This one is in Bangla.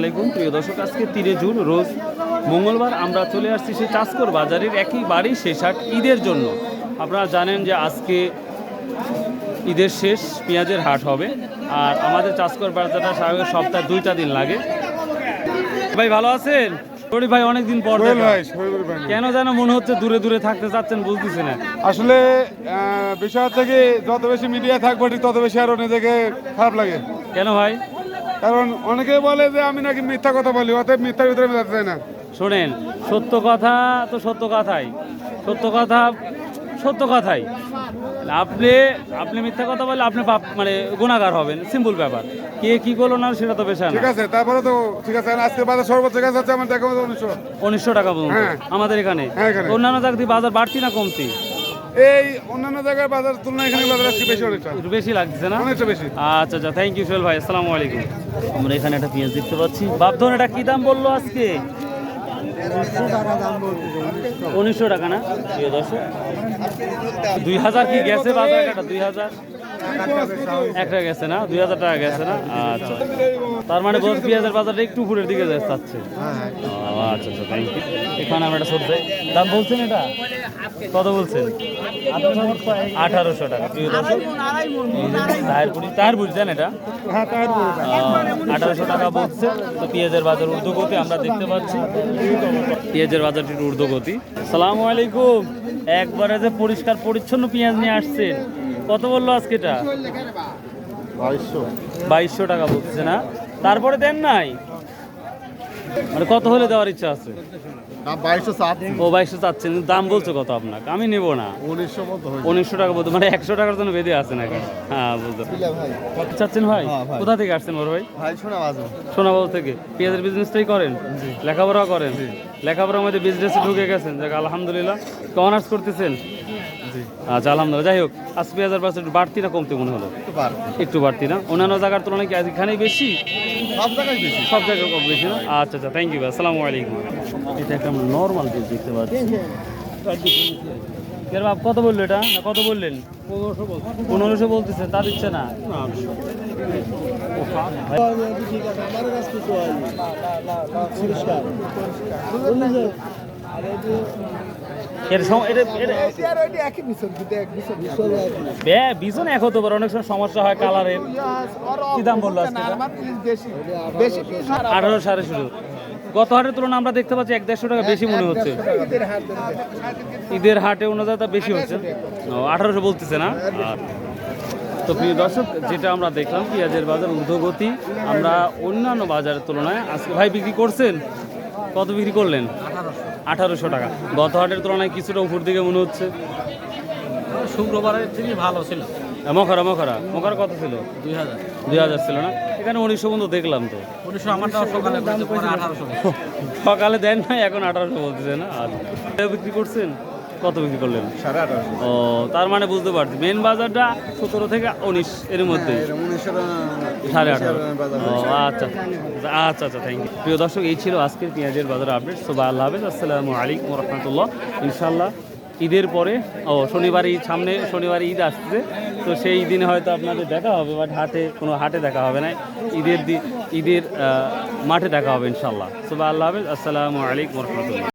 আলাইকুম। প্রিয় দর্শক আজকে তিনে জুন রোজ মঙ্গলবার আমরা চলে আসছি সেই চাষকর বাজারের একই বাড়ি শেষ হাট ঈদের জন্য। আপনারা জানেন যে আজকে ঈদের শেষ পেঁয়াজের হাট হবে। আর আমাদের চাষকর বাজারটা স্বাভাবিক সপ্তাহে দুইটা দিন লাগে। ভাই ভালো আছেন? শরীফ ভাই অনেকদিন পর কেন যেন মনে হচ্ছে দূরে দূরে থাকতে চাচ্ছেন বুঝতেছি না। আসলে বিষয় হচ্ছে কি যত বেশি মিডিয়া থাকবে ঠিক তত বেশি আরও নিজেকে খারাপ লাগে। কেন ভাই? কারণ অনেকেই বলে যে আমি নাকি মিথ্যা কথা বলি অতএব মিথ্যার ভিতরে আমি যেতে চাই না। শোনেন সত্য কথা তো সত্য কথাই। সত্য কথা সত্য কথাই। আপনি আপনি মিথ্যা কথা বলে আপনি পাপ মানে গুণাগার হবেন সিম্পল ব্যাপার। কে কি করল না সেটা তো বেশি ঠিক আছে তারপরে তো ঠিক আছে আজকে বাজার সর্বোচ্চ গাছ আছে আমার দেখা উনিশশো। উনিশশো টাকা পর্যন্ত। হ্যাঁ। আমাদের এখানে। হ্যাঁ, অন্যান্য চাকরি বাজার বাড়তি না কমতি? এই অন্যান্য জায়গায় বাজার তুলনায় এখানে বাজার আজকে বেশি অনেকটা একটু বেশি লাগছে না? অনেকটা বেশি। আচ্ছা আচ্ছা থ্যাংক ইউ সোহেল ভাই আসসালামু আলাইকুম। আমরা এখানে একটা পেঁয়াজ দেখতে পাচ্ছি। বাপধন এটা কি দাম বলল আজকে? উনিশশো টাকা না? প্রিয় দর্শক। দুই হাজার কি গেছে বাজার কাটা দুই হাজার। একটা গেছে না? দুই হাজার টাকা গেছে না? আচ্ছা তার মানে বলছে পেঁয়াজের বাজারটা একটু উপরের দিকে যাচ্ছে। যাচ্ছে আচ্ছা আচ্ছা থ্যাংক ইউ এখানে আমরা একটা সবজি দাম বলছেন এটা? কত বলছেন? আঠারোশো টাকা প্রিয় দর্শক। এটা? হ্যাঁ আঠারোশো টাকা বলছে। তো পেঁয়াজের বাজার ঊর্ধ্বগতি আমরা দেখতে পাচ্ছি। পেঁয়াজের বাজারটি একটু ঊর্ধ্বগতি। সালাম আলাইকুম। একবারে যে পরিষ্কার পরিচ্ছন্ন পেঁয়াজ নিয়ে আসছেন। কত বলল আজকে এটা বাইশশো। বাইশশো টাকা বলছে না? তারপরে দেন নাই? মানে কত হলে দেওয়ার ইচ্ছা আছে? ও বাইশশো চাচ্ছেন দাম বলছো কত আপনাকে আমি নেব না। উনিশশো টাকা বলতে মানে একশো টাকার জন্য বেঁধে আছেন এখন। হ্যাঁ বুঝতে চাচ্ছেন ভাই? কোথা থেকে আসছেন বড় ভাই? সোনাবাবু থেকে। পেঁয়াজের বিজনেসটাই করেন? লেখাপড়া করেন? লেখাপড়ার মধ্যে বিজনেসে ঢুকে গেছেন? যাক আলহামদুলিল্লাহ। অনার্স করতেছেন? আচ্ছা আলহামদুলিল্লাহ। যাই হোক আজ পেঁয়াজের পাশে একটু বাড়তি না কমতে মনে হলো। একটু বাড়তি। না? অন্যান্য জায়গার তুলনায় কি এখানেই বেশি? সব জায়গায় বেশি। সব জায়গায় কম বেশি না? আচ্ছা আচ্ছা থ্যাংক ইউ আসসালামু আলাইকুম। এটা একটা আমরা নর্মাল পিস দেখতে পাচ্ছি। এর বাপ কত বলল এটা? কত বললেন? পনেরোশো বলতেছেন তা দিচ্ছে না? এর সম- এটা- বিজন এক হতে পারে অনেক সময় সমস্যা হয় কালারের কি দাম বলল আঠারো সাড়ে ষোলো। গত হাটের তুলনায় আমরা দেখতে পাচ্ছি এক দেড়শো টাকা বেশি মনে হচ্ছে। ঈদের হাটে অনুযায়ী তা বেশি হচ্ছে। আঠারোশো বলতেছে না? তো প্রিয় দর্শক যেটা আমরা দেখলাম পেঁয়াজের বাজার ঊর্ধ্বগতি আমরা অন্যান্য বাজারের তুলনায় আজকে ভাই বিক্রি করছেন? কত বিক্রি করলেন? আঠারোশো টাকা। গত হাটের তুলনায় কিছুটা উপর দিকে মনে হচ্ছে। শুক্রবারের থেকে ভালো ছিল। মখরা মখরা। মখরা কত ছিল? দুই হাজার। দুই হাজার ছিল না? এখানে উনিশশো পর্যন্ত দেখলাম তো। উনিশশো আমারটা সকালে সকালে দেন না এখন আঠারোশো বলতেছে না। আর বিক্রি করছেন? কত বিক্রি করলেন? সাড়ে আঠারোশো ও তার মানে বুঝতে পারছি। মেন বাজারটা সতেরো থেকে উনিশ এর মধ্যে। সাড়ে আঠারো। ও আচ্ছা আচ্ছা আচ্ছা থ্যাংক ইউ প্রিয় দর্শক এই ছিল আজকের পেঁয়াজের বাজার আপডেট সো আল্লাহ হাফেজ। আসসালামু আলাইকুম রহমতুল্লাহ। ইনশাল্লাহ ঈদের পরে ও শনিবার ঈদ সামনে শনিবার ঈদ আসছে। তো সেই দিনে হয়তো আপনাদের দেখা হবে বাট হাটে কোনো হাটে দেখা হবে না। ঈদের দি ঈদের মাঠে দেখা হবে ইনশাল্লাহ সো আল্লাহ হাফেজ। আসসালামু আলাইকুম রহমতুল্লাহ।